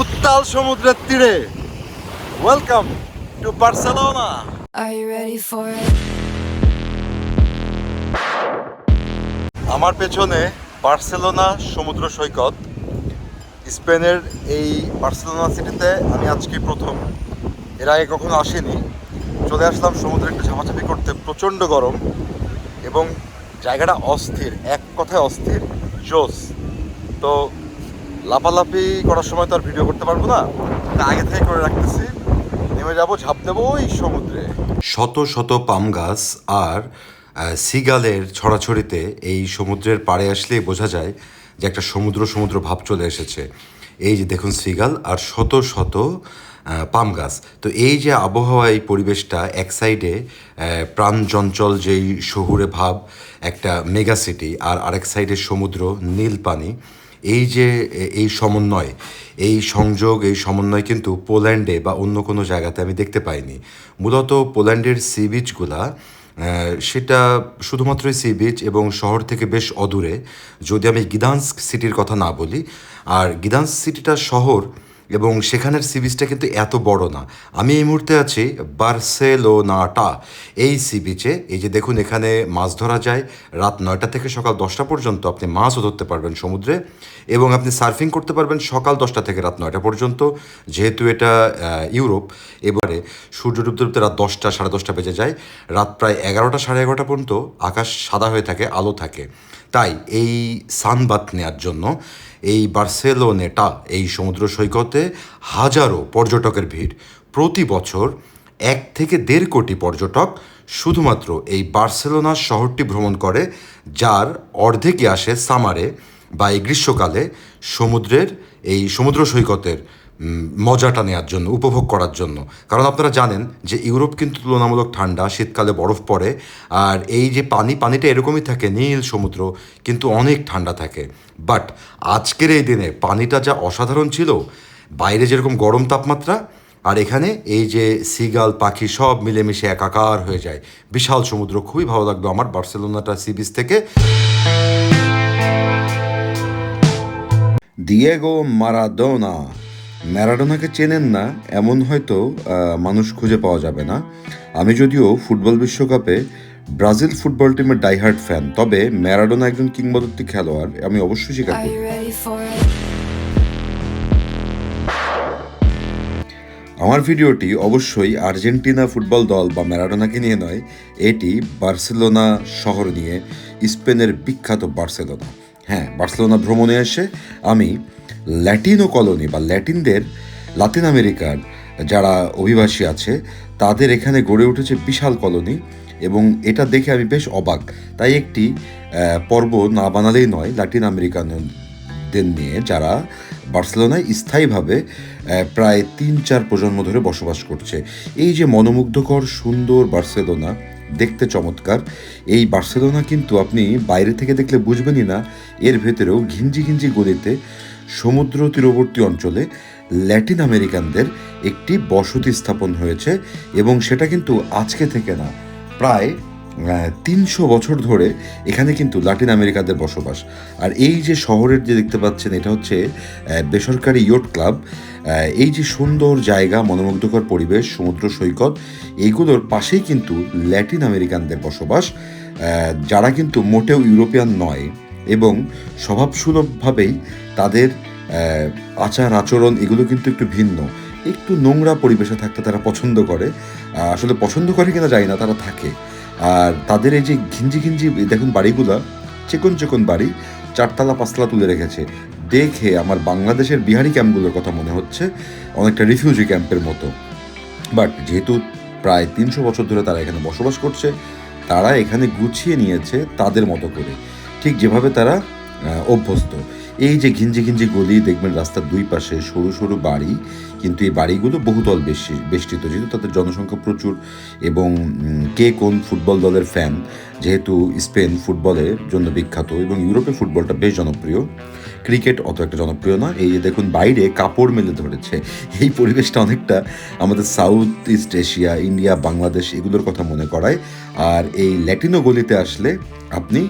উত্তাল সমুদ্রের তীরে। Welcome to Barcelona? আমার পেছনে বার্সেলোনা সমুদ্র সৈকত। স্পেনের এই বার্সেলোনা সিটিতে আমি আজকে প্রথম। এর আগে কখনো আসিনি। চলে আসলাম সমুদ্রে একটু ঝামাঝাপি করতে প্রচণ্ড গরম এবং জায়গাটা অস্থির এক কথায় অস্থির। জোস। তো লাফালাফি করার সময় তো আর ভিডিও করতে পারব না। আগে থেকে করে রাখতেছি। নেমে যাব, ঝাঁপ দেবো ওই সমুদ্রে। শত শত পাম গাছ আর সিগালের ছড়াছড়িতে এই সমুদ্রের পাড়ে আসলেই বোঝা যায় যে একটা সমুদ্র সমুদ্র ভাব চলে এসেছে। এই যে দেখুন সিগাল আর শত শত পাম গাছ। তো এই যে আবহাওয়া, এই পরিবেশটা এক সাইডে প্রাণচঞ্চল যেই শহুরে ভাব, একটা মেগা সিটি আর আরেক সাইডে সমুদ্র, নীল পানি। এই যে এই সমন্বয়, এই সংযোগ, এই সমন্বয় কিন্তু পোল্যান্ডে বা অন্য কোনো জায়গাতে আমি দেখতে পাইনি। মূলত পোল্যান্ডের সি বিচগুলা সেটা শুধুমাত্রই সি বিচ এবং শহর থেকে বেশ অদূরে। যদি আমি গিদান্স সিটির কথা না বলি, আর গিদান্স সিটিটা শহর এবং সেখানের সি বিচটা কিন্তু এত বড় না। আমি এই মুহূর্তে আছি বার্সেলোনাটা। এই সি বিচে এই যে দেখুন এখানে মাছ ধরা যায়, রাত নয়টা থেকে সকাল দশটা পর্যন্ত আপনি মাছও ধরতে পারবেন সমুদ্রে এবং আপনি সার্ফিং করতে পারবেন সকাল দশটা থেকে রাত নয়টা পর্যন্ত, যেহেতু এটা ইউরোপ। এবারে সূর্য ডুবতে ডুবতে রাত দশটা, সাড়ে দশটা বেজে যায়। রাত প্রায় এগারোটা, সাড়ে এগারোটা পর্যন্ত আকাশ সাদা হয়ে থাকে, আলো থাকে। তাই এই সানবাত নেওয়ার জন্য এই বার্সেলোনেটা, এই সমুদ্র সৈকতে হাজারো পর্যটকের ভিড়। প্রতি বছর এক থেকে দেড় কোটি পর্যটক শুধুমাত্র এই বার্সেলোনা শহরটি ভ্রমণ করে, যার অর্ধেকই আসে সামারে বা এই গ্রীষ্মকালে সমুদ্রের, এই সমুদ্র সৈকতের মজাটা নেওয়ার জন্য, উপভোগ করার জন্য। কারণ আপনারা জানেন যে ইউরোপ কিন্তু তুলনামূলক ঠান্ডা, শীতকালে বরফ পড়ে, আর এই যে পানি, পানিটা এরকমই থাকে, নীল সমুদ্র, কিন্তু অনেক ঠান্ডা থাকে। বাট আজকের এই দিনে পানিটা যা অসাধারণ ছিল, বাইরে যেরকম গরম তাপমাত্রা, আর এখানে এই যে সিগাল, পাখি সব মিলেমিশে একাকার হয়ে যায়। বিশাল সমুদ্র, খুবই ভালো লাগল আমার বার্সেলোনাটা সি বিচ থেকে। দিয়েগো মারাদোনা ম্যারাডোনাকে চেনেন না এমন হয়তো মানুষ খুঁজে পাওয়া যাবে না। আমি যদিও ফুটবল বিশ্বকাপে ব্রাজিল ফুটবল টিমের ডাইহার্ট ফ্যান তবে ম্যারাডোনা একজন কিংবদন্তি খেলোয়াড় আমি অবশ্যই স্বীকার করি? আমার ভিডিওটি অবশ্যই আর্জেন্টিনা ফুটবল দল বা ম্যারাডোনাকে নিয়ে নয় এটি বার্সেলোনা শহর নিয়ে স্পেনের বিখ্যাত বার্সেলোনা। হ্যাঁ বার্সেলোনা ভ্রমণে এসে আমি ল্যাটিনো কলোনি বা ল্যাটিনদের, লাতিন আমেরিকার যারা অভিবাসী আছে, তাদের এখানে গড়ে উঠেছে বিশাল কলোনি এবং এটা দেখে আমি বেশ অবাক। তাই একটি পর্ব না বানালেই নয়, লাতিন আমেরিকান দের নিয়ে যারা বার্সেলোনায় স্থায়ীভাবে প্রায় তিন চার প্রজন্ম ধরে বসবাস করছে। এই যে মনোমুগ্ধকর, সুন্দর বার্সেলোনা দেখতে চমৎকার। এই বার্সেলোনা কিন্তু আপনি বাইরে থেকে দেখলে বুঝবেনই না, এর ভেতরেও ঘিঞ্জি ঘিঞ্জি গলিতে সমুদ্র তীরবর্তী অঞ্চলে ল্যাটিন আমেরিকানদের একটি বসতি স্থাপন হয়েছে এবং সেটা কিন্তু আজকে থেকে না, প্রায় তিনশো বছর ধরে এখানে কিন্তু লাতিন আমেরিকাদের বসবাস। আর এই যে শহরের যে দেখতে পাচ্ছেন, এটা হচ্ছে বেসরকারি ইয়ট ক্লাব। এই যে সুন্দর জায়গা, মনোমুগ্ধকর পরিবেশ, সমুদ্র সৈকত, এইগুলোর পাশেই কিন্তু ল্যাটিন আমেরিকানদের বসবাস। যারা কিন্তু মোটেও ইউরোপিয়ান নয় এবং স্বভাবসুলভভাবেই তাদের আচার, আচরণ এগুলো কিন্তু একটু ভিন্ন। একটু নোংরা পরিবেশে থাকতে তারা পছন্দ করে। আসলে পছন্দ করে কিনা জানি না, তারা থাকে। আর তাদের এই যে ঘিঞ্জি ঘিঞ্জি দেখুন বাড়িগুলা, চিকন চিকন বাড়ি, চারতলা পাঁচতলা তুলে রেখেছে। দেখে আমার বাংলাদেশের বিহারি ক্যাম্পগুলোর কথা মনে হচ্ছে, অনেকটা রিফিউজি ক্যাম্পের মতো। বাট যেহেতু প্রায় তিনশো বছর ধরে তারা এখানে বসবাস করছে, তারা এখানে গুছিয়ে নিয়েছে তাদের মতো করে। ঠিক যেভাবে তারা অভ্যস্ত। এই যে ঘিঞ্জি ঘিঞ্জি গলি, দেখবেন রাস্তার দুই পাশে সরু সরু বাড়ি, কিন্তু এই বাড়িগুলো বহুতল বেশি, বেষ্টিত, যেহেতু তাদের জনসংখ্যা প্রচুর এবং কে কোন ফুটবল দলের ফ্যান যেহেতু স্পেন ফুটবলের জন্য বিখ্যাত এবং ইউরোপে ফুটবলটা বেশ জনপ্রিয়। ক্রিকেট অত একটা জনপ্রিয় না, এই দেখুন বাইরে কাপড় মেলে ধরেছে। এই পরিবেশটা অনেকটা আমাদের south east Asia India Bangladesh এগুলোর কথা মনে করায়। আর এই ল্যাটিনো গলিতে আসলে আপনি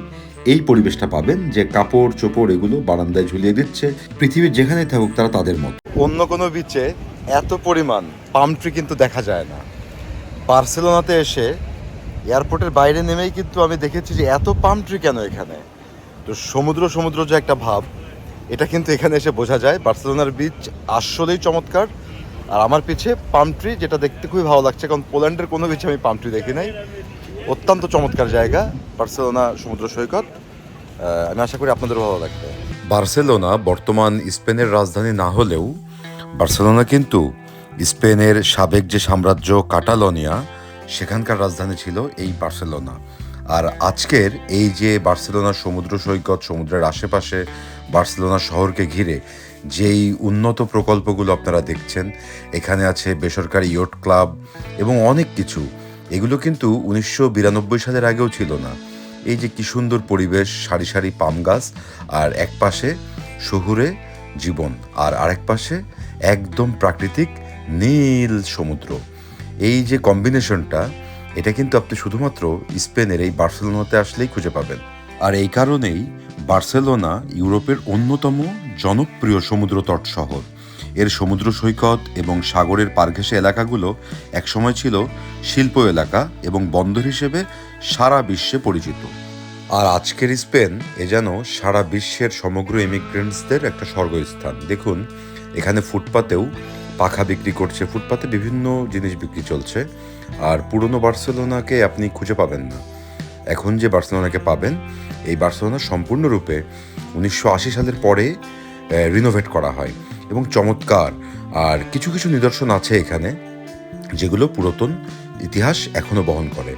এই পরিবেশটা পাবেন যে কাপড়, চোপড় এগুলো বারান্দায় ঝুলিয়ে দিচ্ছে। পৃথিবীর যেখানেই থাকুক তারা তাদের মতো। অন্য কোনো বিচে এত পরিমাণ পাম ট্রি কিন্তু দেখা যায় না। বার্সেলোনাতে এসে এয়ারপোর্টের বাইরে নেমেই কিন্তু আমি দেখেছি যে এত পাম ট্রি কেন এখানে? তো সমুদ্র সমুদ্র যে একটা ভাব, এটা কিন্তু এখানে এসে বোঝা যায়। বার্সেলোনার বিচ আসলেই চমৎকার। আর আমার পিছে পাম ট্রি যেটা দেখতে খুবই ভালো লাগছে, কারণ পোল্যান্ডের কোনো বিচে আমি পাম ট্রি দেখি নাই। অত্যন্ত চমৎকার জায়গা, বার্সেলোনা সমুদ্র সৈকত। আমি আশা করি আপনাদের ভালো লাগবে। বার্সেলোনা বর্তমান স্পেনের রাজধানী না হলেও, বার্সেলোনা কিন্তু স্পেনের সাবেক যে সাম্রাজ্য কাটালোনিয়া, সেখানকার রাজধানী ছিল এই বার্সেলোনা। আর আজকের এই যে বার্সেলোনা সমুদ্র সৈকত, সমুদ্রের আশেপাশে বার্সেলোনা শহরকে ঘিরে, যেই উন্নত প্রকল্পগুলো আপনারা দেখছেন, এখানে আছে বেসরকারি ইয়ট ক্লাব এবং অনেক কিছু। এগুলো কিন্তু উনিশশো বিরানব্বই সালের আগেও ছিল না। এই যে কি সুন্দর পরিবেশ, সারি সারি পাম গাছ, আর এক পাশে শহুরে জীবন, আর আরেক পাশে একদম প্রাকৃতিক নীল সমুদ্র। এই যে কম্বিনেশনটা, এটা কিন্তু আপনি শুধুমাত্র স্পেনের এই বার্সেলোনাতে আসলেই খুঁজে পাবেন। আর এই কারণেই বার্সেলোনা ইউরোপের অন্যতম জনপ্রিয় সমুদ্র তট শহর। এর সমুদ্র সৈকত এবং সাগরের পারঘেসে এলাকাগুলো একসময় ছিল শিল্প এলাকা এবং বন্দর হিসেবে সারা বিশ্বে পরিচিত। আর আজকের স্পেন এ যেন সারা বিশ্বের সমগ্র ইমিগ্রেন্টসদের একটা স্বর্গস্থান। দেখুন, এখানে ফুটপাতেও পাখা বিক্রি করছে। ফুটপাতে বিভিন্ন জিনিস বিক্রি চলছে। আর পুরনো বার্সেলোনাকে আপনি খুঁজে পাবেন না। এখন যে বার্সেলোনাকে পাবেন, এই বার্সেলোনা সম্পূর্ণরূপে উনিশশো আশি সালের পরে রিনোভেট করা হয় এবং চমৎকার। আর কিছু কিছু নিদর্শন আছে এখানে, যেগুলো পুরাতন ইতিহাস এখনও বহন করে।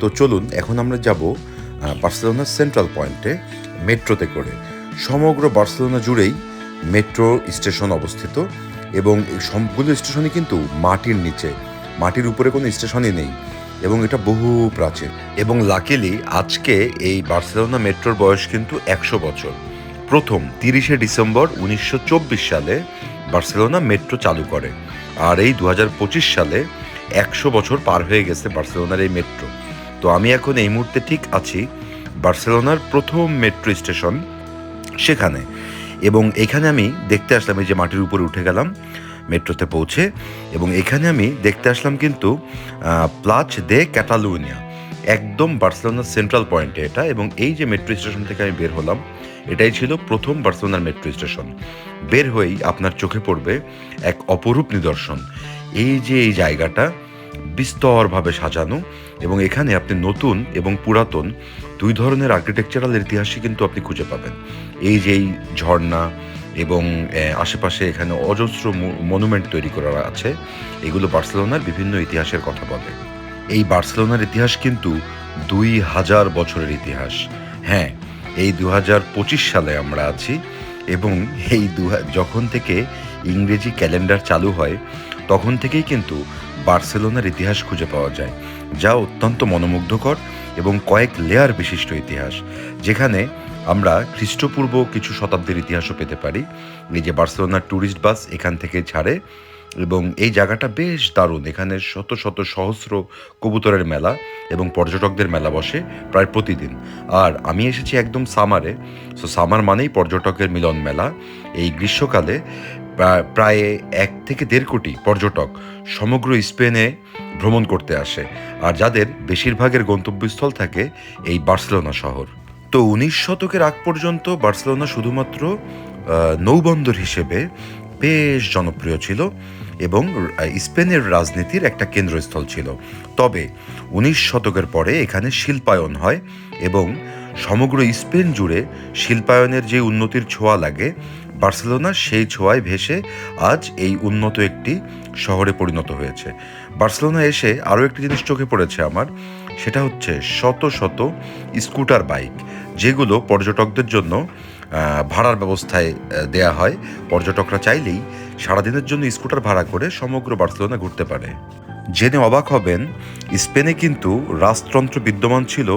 তো চলুন, এখন আমরা যাব বার্সেলোনার সেন্ট্রাল পয়েন্টে মেট্রোতে করে। সমগ্র বার্সেলোনা জুড়েই মেট্রো স্টেশন অবস্থিত এবং সবগুলো স্টেশনই কিন্তু মাটির নিচে। মাটির উপরে কোনো স্টেশনই নেই এবং এটা বহু প্রাচীন। এবং লাকিলি আজকে এই বার্সেলোনা মেট্রোর বয়স কিন্তু একশো বছর। প্রথম তিরিশে ডিসেম্বর উনিশশো চব্বিশ সালে বার্সেলোনা মেট্রো চালু করে। আর এই দু হাজার পঁচিশ সালে একশো বছর পার হয়ে গেছে বার্সেলোনার এই মেট্রো। তো আমি এখন এই মুহূর্তে ঠিক আছি বার্সেলোনার প্রথম মেট্রো স্টেশন সেখানে। এবং এখানে আমি দেখতে আসলাম এই যে মাটির উপরে উঠে গেলাম, মেট্রোতে পৌঁছে। এবং এখানে আমি দেখতে আসলাম কিন্তু প্লাচ দে ক্যাটালুনিয়া একদম বার্সেলোনার সেন্ট্রাল পয়েন্টে এটা। এবং এই যে মেট্রো স্টেশন থেকে আমি বের হলাম এটাই ছিল প্রথম বার্সেলোনার মেট্রো স্টেশন। বের হয়েই আপনার চোখে পড়বে এক অপরূপ নিদর্শন। এই যে এই জায়গাটা, বিস্তরভাবে সাজানো এবং এখানে আপনি নতুন এবং পুরাতন দুই ধরনের আর্কিটেকচারাল ইতিহাসই কিন্তু আপনি খুঁজে পাবেন। এই যে এই ঝর্ণা এবং আশেপাশে এখানে অজস্র মনুমেন্ট তৈরি করা আছে, এগুলো বার্সেলোনার বিভিন্ন ইতিহাসের কথা বলে। এই বার্সেলোনার ইতিহাস কিন্তু দুই হাজার বছরের ইতিহাস। হ্যাঁ এই দু হাজার পঁচিশ সালে আমরা আছি এবং এই দু যখন থেকে ইংরেজি ক্যালেন্ডার চালু হয়, তখন থেকেই কিন্তু বার্সেলোনার ইতিহাস খুঁজে পাওয়া যায়, যা অত্যন্ত মনোমুগ্ধকর এবং কয়েক লেয়ার বিশিষ্ট ইতিহাস, যেখানে আমরা খ্রিস্টপূর্ব কিছু শতাব্দীর ইতিহাসও পেতে পারি। এই যে বার্সেলোনার ট্যুরিস্ট বাস এখান থেকে ছাড়ে এবং এই জায়গাটা বেশ দারুণ। এখানে শত শত সহস্র কবুতরের মেলা এবং পর্যটকদের মেলা বসে প্রায় প্রতিদিন। আর আমি এসেছি একদম সামারে। সো সামার মানেই পর্যটকের মিলন মেলা। এই গ্রীষ্মকালে প্রা- প্রায় এক থেকে দেড় কোটি পর্যটক সমগ্র স্পেনে ভ্রমণ করতে আসে। আর যাদের বেশিরভাগের গন্তব্যস্থল থাকে এই বার্সেলোনা শহর। তো উনিশ শতকের আগ পর্যন্ত বার্সেলোনা শুধুমাত্র নৌবন্দর হিসেবে বেশ জনপ্রিয় ছিল এবং স্পেনের রাজনীতির একটা কেন্দ্রস্থল ছিল। তবে উনিশ শতকের পরে এখানে শিল্পায়ন হয় এবং সমগ্র স্পেন জুড়ে শিল্পায়নের যে উন্নতির ছোঁয়া লাগে, বার্সেলোনা সেই ছোঁয়ায় ভেসে আজ এই উন্নত একটি শহরে পরিণত হয়েছে। বার্সেলোনা এসে আরও একটি জিনিস চোখে পড়েছে আমার, সেটা হচ্ছে শত শত স্কুটার বাইক, যেগুলো পর্যটকদের জন্য ভাড়ার ব্যবস্থায় দেয়া হয়। পর্যটকরা চাইলেই সারাদিনের জন্য স্কুটার ভাড়া করে সমগ্র বার্সেলোনা ঘুরতে পারে। জেনে অবাক হবেন, স্পেনে কিন্তু রাজতন্ত্র বিদ্যমান ছিল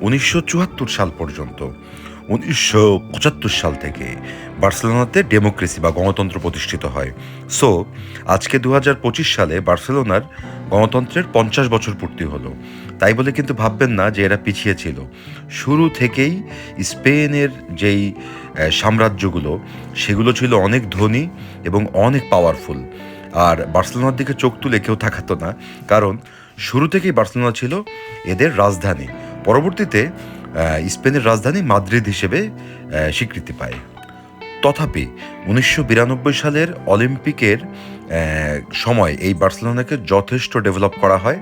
উনিশশো চুয়াত্তর সাল পর্যন্ত। উনিশশো পঁচাত্তর সাল থেকে বার্সেলোনাতে ডেমোক্রেসি বা গণতন্ত্র প্রতিষ্ঠিত হয়। সো, আজকে দু হাজার পঁচিশ সালে বার্সেলোনার গণতন্ত্রের পঞ্চাশ বছর পূর্তি হলো। তাই বলে কিন্তু ভাববেন না যে এরা পিছিয়ে ছিল। শুরু থেকেই স্পেনের যেই সাম্রাজ্যগুলো, সেগুলো ছিল অনেক ধনী এবং অনেক পাওয়ারফুল আর বার্সেলোনার দিকে চোখ তুলে কেউ তাকাতো না, কারণ শুরু থেকেই বার্সেলোনা ছিল এদের রাজধানী। পরবর্তীতে স্পেনের রাজধানী মাদ্রিদ হিসেবে স্বীকৃতি পায়। তথাপি উনিশশো বিরানব্বই সালের অলিম্পিকের সময় এই বার্সেলোনাকে যথেষ্ট ডেভেলপ করা হয়।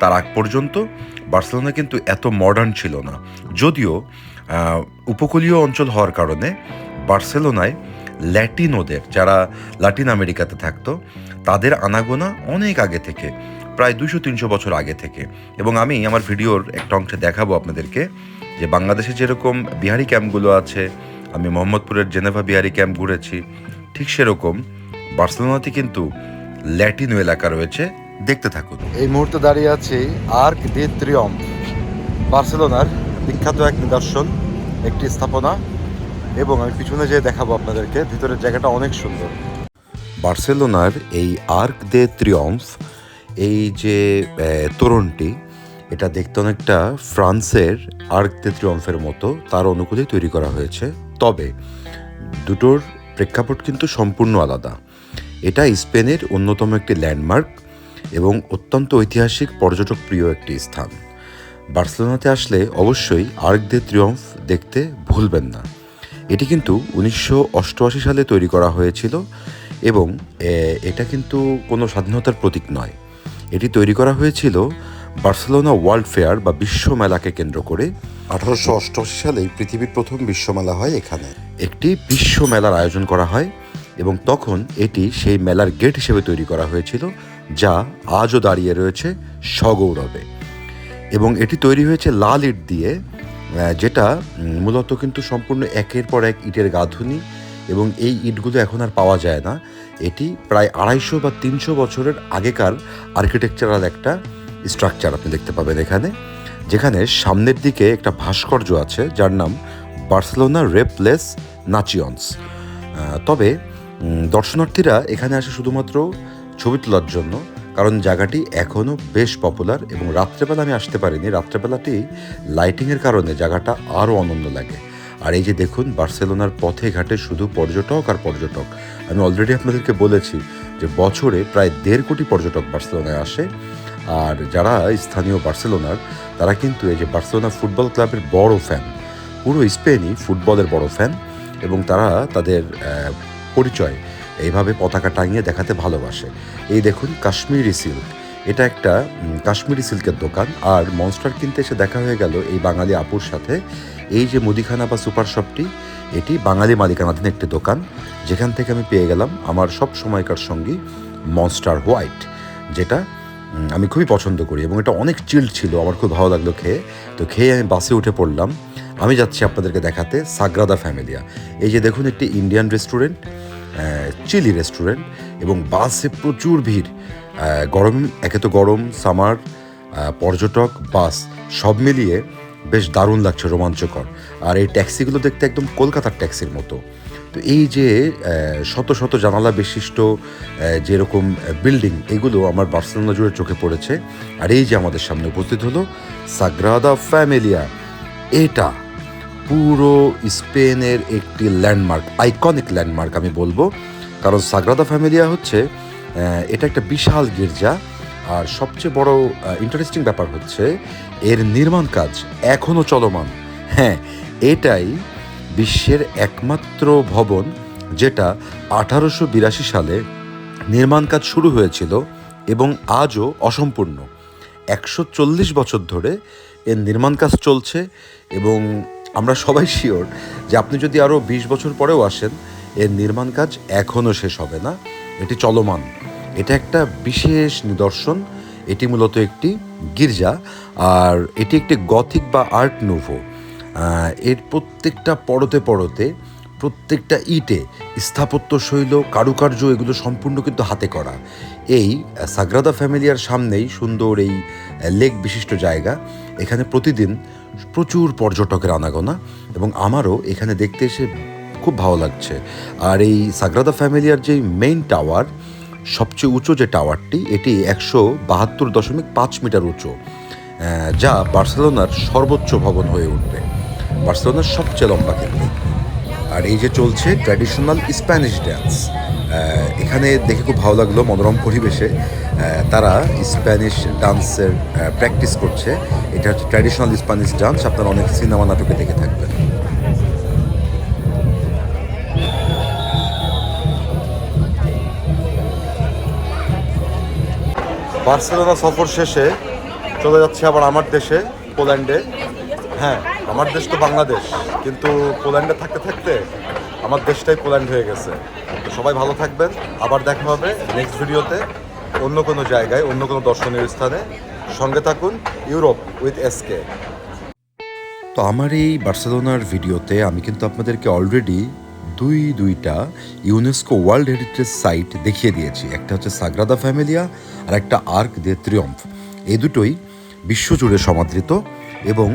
তার আগ পর্যন্ত বার্সেলোনা কিন্তু এত মডার্ন ছিল না। যদিও উপকূলীয় অঞ্চল হওয়ার কারণে বার্সেলোনায় ল্যাটিনোদের, যারা লাতিন আমেরিকাতে থাকতো, তাদের আনাগোনা অনেক আগে থেকে, প্রায় দুশো তিনশো বছর আগে থেকে। এবং আমি আমার ভিডিওর একটা অংশে দেখাবো আপনাদেরকে। যে বাংলাদেশে যেরকম বিহারি ক্যাম্পগুলো আছে আমি মোহাম্মদপুরের জেনেভা বিহারি ক্যাম্প ঘুরেছি ঠিক সেরকম বার্সেলোনাতে কিন্তু ল্যাটিনো এলাকা রয়েছে দেখতে থাকুন। এই মুহূর্তে দাঁড়িয়ে আছি আর্ক ডি ত্রিয়ম বার্সেলোনার বিখ্যাত এক নিদর্শন একটি স্থাপনা এবং আমি পিছনে যেয়ে দেখাবো আপনাদেরকে ভিতরের জায়গাটা অনেক সুন্দর। বার্সেলোনার এই আর্ক দে ত্রিয়ম্ফ এই যে তোরণটি এটা দেখতে অনেকটা ফ্রান্সের আর্ক দে ত্রিয়ম্ফের মতো, তার অনুকূলে তৈরি করা হয়েছে। তবে দুটোর প্রেক্ষাপট কিন্তু সম্পূর্ণ আলাদা। এটা স্পেনের অন্যতম একটি ল্যান্ডমার্ক এবং অত্যন্ত ঐতিহাসিক পর্যটক প্রিয় একটি স্থান। বার্সেলোনাতে আসলে অবশ্যই আর্ক দে ত্রিয়ম্ফ দেখতে ভুলবেন না। এটি কিন্তু উনিশশো অষ্টআশি সালে তৈরি করা হয়েছিল এবং এটা কিন্তু কোনো স্বাধীনতার প্রতীক নয়। এটি তৈরি করা হয়েছিল বার্সেলোনা ওয়ার্ল্ড ফেয়ার বা বিশ্ব মেলাকে কেন্দ্র করে আঠারোশো অষ্টআশি সালেই পৃথিবীর প্রথম বিশ্ব মেলা হয় এখানে। একটি বিশ্ব মেলার আয়োজন করা হয় এবং তখন এটি সেই মেলার গেট হিসেবে তৈরি করা হয়েছিল যা আজও দাঁড়িয়ে রয়েছে সগৌরবে। এবং এটি তৈরি হয়েছে লাল ইট দিয়ে যেটা মূলত কিন্তু সম্পূর্ণ একের পর এক ইটের গাঁথুনি এবং এই ইটগুলো এখন আর পাওয়া যায় না। এটি প্রায় আড়াইশো বা তিনশো বছরের আগেকার আর্কিটেকচারাল একটা স্ট্রাকচার আপনি দেখতে পাবেন এখানে, যেখানে সামনের দিকে একটা ভাস্কর্য আছে, যার নাম বার্সেলোনা রেপলেস নাচিয়ন্স। তবে দর্শনার্থীরা এখানে আসে শুধুমাত্র ছবি তোলার জন্য, কারণ জায়গাটি এখনও বেশ পপুলার এবং রাত্রেবেলা আমি আসতে পারিনি। রাত্রেবেলাটি লাইটিংয়ের কারণে জায়গাটা আরও অনন্য লাগে। আর এই যে দেখুন, বার্সেলোনার পথে ঘাটে শুধু পর্যটক আর পর্যটক। আমি অলরেডি আপনাদেরকে বলেছি যে বছরে প্রায় দেড় কোটি পর্যটক বার্সেলোনায় আসে। আর যারা স্থানীয় বার্সেলোনার, তারা কিন্তু এই যে বার্সেলোনা ফুটবল ক্লাবের বড় ফ্যান। পুরো স্পেনই ফুটবলের বড় ফ্যান এবং তারা তাদের পরিচয় এইভাবে পতাকা টাঙিয়ে দেখাতে ভালোবাসে। এই দেখুন, কাশ্মীরি সিল্ক। এটা একটা কাশ্মীরি সিল্কের দোকান আর মনস্টার কিনতে এসে দেখা হয়ে গেল এই বাঙালি আপুর সাথে। এই যে মুদিখানা বা সুপার শপটি, এটি বাঙালি মালিকানাধীন একটি দোকান। যেখান থেকে আমি পেয়ে গেলাম আমার সব সময়কার সঙ্গী মনস্টার হোয়াইট, যেটা আমি খুবই পছন্দ করি এবং এটা অনেক চিল্ড ছিল, আমার খুব ভালো লাগল খেয়ে। তো খেয়ে আমি বাসে উঠে পড়লাম। আমি যাচ্ছি আপনাদেরকে দেখাতে সাগ্রাদা ফ্যামিলিয়া এই যে দেখুন, একটি ইন্ডিয়ান রেস্টুরেন্ট চিলি রেস্টুরেন্ট এবং বাসে প্রচুর ভিড়। গরম, একে তো গরম সামার পর্যটক, বাস, সব মিলিয়ে বেশ দারুণ লাগছে, রোমাঞ্চকর। আর এই ট্যাক্সিগুলো দেখতে একদম কলকাতার ট্যাক্সির মতো। তো এই যে শত শত জানালা বিশিষ্ট যেরকম বিল্ডিং, এগুলো আমার বার্সেলোনা জুড়ে চোখে পড়েছে। আর এই যে আমাদের সামনে উপস্থিত হলো সাগ্রাদা ফ্যামিলিয়া। এটা পুরো স্পেনের একটি ল্যান্ডমার্ক, আইকনিক ল্যান্ডমার্ক আমি বলব। কারণ সাগ্রাদা ফ্যামিলিয়া হচ্ছে এটা একটা বিশাল গির্জা। আর সবচেয়ে বড় ইন্টারেস্টিং ব্যাপার হচ্ছে, এর নির্মাণ কাজ এখনও চলমান। হ্যাঁ এটাই বিশ্বের একমাত্র ভবন যেটা আঠারোশো বিরাশি সালে নির্মাণ কাজ শুরু হয়েছিল এবং আজও অসম্পূর্ণ। একশো চল্লিশ বছর ধরে এর নির্মাণ কাজ চলছে এবং আমরা সবাই শিওর যে আপনি যদি আরও বিশ বছর পরেও আসেন, এর নির্মাণ কাজ এখনও শেষ হবে না। এটি চলমান। এটা একটা বিশেষ নিদর্শন। এটি মূলত একটি গির্জা। আর এটি একটি গথিক বা আর্ট নুভো। এর প্রত্যেকটা পরতে পরতে, প্রত্যেকটা ইটে স্থাপত্য শৈল, কারুকার্য এগুলো সম্পূর্ণ কিন্তু হাতে করা। এই সাগ্রাদা ফ্যামিলিয়ার সামনেই সুন্দর এই লেক বিশিষ্ট জায়গা। এখানে প্রতিদিন প্রচুর পর্যটকের আনাগোনা এবং আমারও এখানে দেখতে এসে খুব ভালো লাগছে। আর এই সাগ্রাদা ফ্যামিলিয়ার যে মেইন টাওয়ার সবচেয়ে উঁচু যে টাওয়ারটি এটি একশো বাহাত্তর দশমিক পাঁচ মিটার উঁচু যা বার্সেলোনার সর্বোচ্চ ভবন হয়ে উঠবে। বার্সেলোনার সবচেয়ে লম্বা কিন্তু আর এই যে চলছে ট্র্যাডিশনাল স্প্যানিশ ড্যান্স এখানে দেখে খুব ভালো লাগল মনোরম পরিবেশে। তারা স্প্যানিশ ডান্সের প্র্যাকটিস করছে। এটা হচ্ছে ট্র্যাডিশনাল স্প্যানিশ ডান্স আপনারা অনেক সিনেমা নাটকে দেখে থাকবেন। বার্সেলোনা সফর শেষে চলে যাচ্ছে আবার আমার দেশে, পোল্যান্ডে। হ্যাঁ আমার দেশ তো বাংলাদেশ, কিন্তু পোল্যান্ডে থাকতে থাকতে আমার দেশটাই পোল্যান্ড হয়ে গেছে। তো সবাই ভালো থাকবেন, আবার দেখা হবে নেক্সট ভিডিওতে অন্য কোনো জায়গায়, অন্য কোনো দর্শনীয় স্থানে। সঙ্গে থাকুন, ইউরোপ উইথ এসকে তো আমার এই বার্সেলোনার ভিডিওতে আমি কিন্তু আপনাদেরকে অলরেডি দুই, দুইটা ইউনেস্কো ওয়ার্ল্ড হেরিটেজ সাইট দেখিয়ে দিয়েছি। একটা হচ্ছে সাগ্রাদা ফ্যামিলিয়া আর একটা আর্ক দে ত্রিয়ম্ফ এই দুটোই বিশ্বজুড়ে সমাদৃত এবং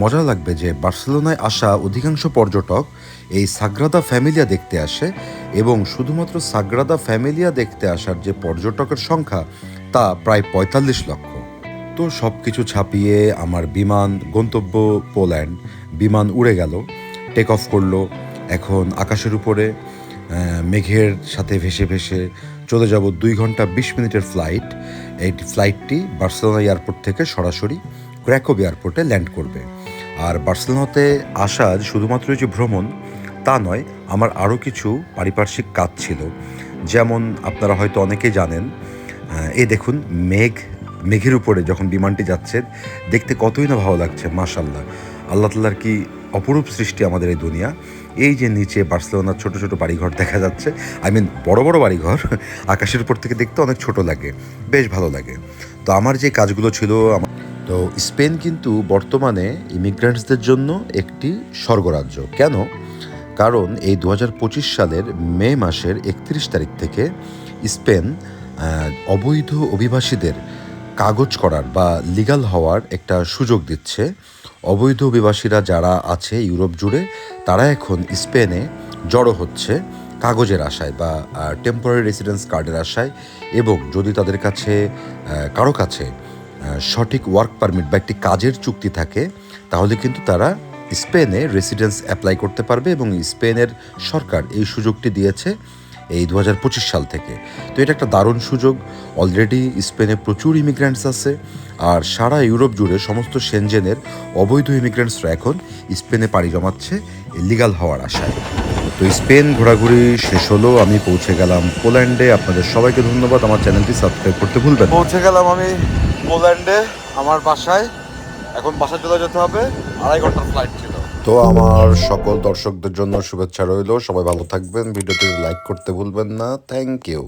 মজা লাগবে যে বার্সেলোনায় আসা অধিকাংশ পর্যটক এই সাগ্রাদা ফ্যামিলিয়া দেখতে আসে এবং শুধুমাত্র সাগ্রাদা ফ্যামিলিয়া দেখতে আসার যে পর্যটকের সংখ্যা, তা প্রায় পঁয়তাল্লিশ লক্ষ। তো সব কিছু ছাপিয়ে আমার বিমান গন্তব্য পোল্যান্ড, বিমান উড়ে গেল টেক অফ করল, এখন আকাশের উপরে মেঘের সাথে ভেসে ভেসে চলে যাব দুই ঘণ্টা বিশ মিনিটের ফ্লাইট এই ফ্লাইটটি বার্সেলোনা এয়ারপোর্ট থেকে সরাসরি ক্র্যাকোব এয়ারপোর্টে ল্যান্ড করবে। আর বার্সেলোনাতে আসা শুধুমাত্র যে ভ্রমণ, তা নয়, আমার আরও কিছু পারিপার্শ্বিক কাজ ছিল। যেমন আপনারা হয়তো অনেকেই জানেন এই দেখুন, মেঘ, মেঘের উপরে যখন বিমানটি যাচ্ছে, দেখতে কতই না ভালো লাগছে মাশাল্লাহ আল্লাহ তাল্লার কি অপরূপ সৃষ্টি আমাদের এই দুনিয়া। এই যে নিচে বার্সেলোনার ছোট ছোট বাড়িঘর দেখা যাচ্ছে আই মিন বড় বড় বাড়িঘর, আকাশের উপর থেকে দেখতে অনেক ছোট লাগে, বেশ ভালো লাগে। তো আমার যে কাজগুলো ছিল, আমার তো স্পেন কিন্তু বর্তমানে ইমিগ্রেন্টসদের জন্য একটি স্বর্গরাজ্য। কেন? কারণ এই দু হাজার পঁচিশ সালের মে মাসের একত্রিশ তারিখ থেকে স্পেন অবৈধ অভিবাসীদের কাগজ করার বা লিগাল হওয়ার একটা সুযোগ দিচ্ছে। অবৈধ অভিবাসীরা যারা আছে ইউরোপ জুড়ে, তারা এখন স্পেনে জড়ো হচ্ছে কাগজের আশায় বা টেম্পোরারি রেসিডেন্স কার্ডের আশায় এবং যদি তাদের কাছে কারও কাছে সঠিক ওয়ার্ক পারমিট বা একটি কাজের চুক্তি থাকে, তাহলে কিন্তু তারা স্পেনে রেসিডেন্স অ্যাপ্লাই করতে পারবে এবং স্পেনের সরকার এই সুযোগটি দিয়েছে এই দু হাজার পঁচিশ সাল থেকে। তো এটা একটা দারুণ সুযোগ। অলরেডি স্পেনে প্রচুর ইমিগ্র্যান্টস আছে আর সারা ইউরোপ জুড়ে সমস্ত সেনজেনের অবৈধ ইমিগ্র্যান্টসরা এখন স্পেনে পাড়ি জমাচ্ছে লিগাল হওয়ার আশায়। তো স্পেন ঘোরাঘুরি শেষ হলো, আমি পৌঁছে গেলাম পোল্যান্ডে। আপনাদের সবাইকে ধন্যবাদ। আমার চ্যানেলটি সাবস্ক্রাইব করতে ভুলবেন পৌঁছে গেলাম আমি। পোল্যান্ডে আমার বাসায় এখন বাসায় চলে যেতে হবে। আড়াই ঘণ্টার ফ্লাইট ছিল। তো আমার সকল দর্শকদের জন্য শুভেচ্ছা রইল। সবাই ভালো থাকবেন। ভিডিওটি লাইক করতে ভুলবেন না। Thank you